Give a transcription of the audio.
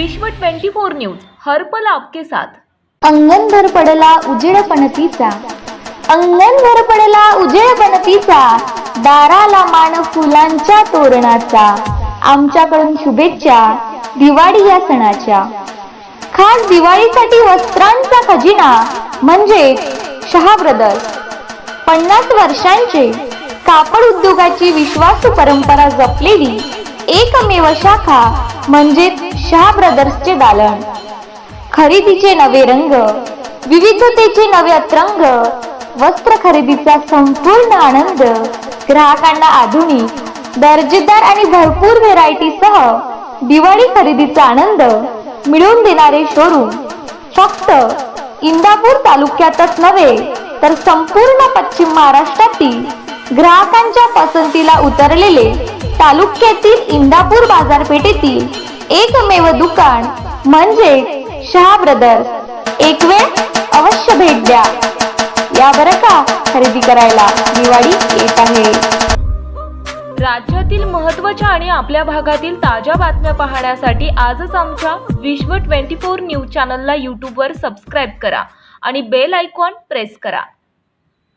विश्व 24 न्यूज हर पल आपके साथ. अंगण भर पडला उजेड पणतीचा. अंगण भर पडला उजेड पणतीचा. दाराला मान फुलांच्या तोरणाचा. आमच्याकडून शुभेच्छा दिवाळी या सणाच्या. खास दिवाळीसाठी वस्त्रांचा खजिना म्हणजे शहा ब्रदर्स पन्नास वर्षांचे कापड उद्योगाची विश्वासू परंपरा जपलेली एकमेव शाखा म्हणजे शाह ब्रदर्सचे दालन. खरेदीचे नवे रंग विविधतेचे नवे अत्रंग वस्त्र खरेदीचा संपूर्ण आनंद ग्राहकांना आधुनिक दर्जेदार आणि भरपूर व्हेरायटी सह दिवाळी खरेदीचा आनंद मिळवून देणारे शोरूम फक्त इंदापूर तालुक्यातच नव्हे तर संपूर्ण पश्चिम महाराष्ट्रातील ग्राहकांच्या पसंतीला उतरलेले तालुक्यातील इंदापूर बाजारपेठेतील एकमेव दुकान म्हणजे शहा ब्रदर्स. एक वेळ अवश्य भेट द्या. या बरं का खरेदी करायला दिवाळी येत आहे. राज्यातील महत्त्वाच्या आणि आपल्या भागातील ताज्या बातम्या पाहण्यासाठी आजच आमच्या विश्व 24 न्यूज चॅनलला यूट्यूबवर सबस्क्राईब करा आणि बेल आयकॉन प्रेस करा.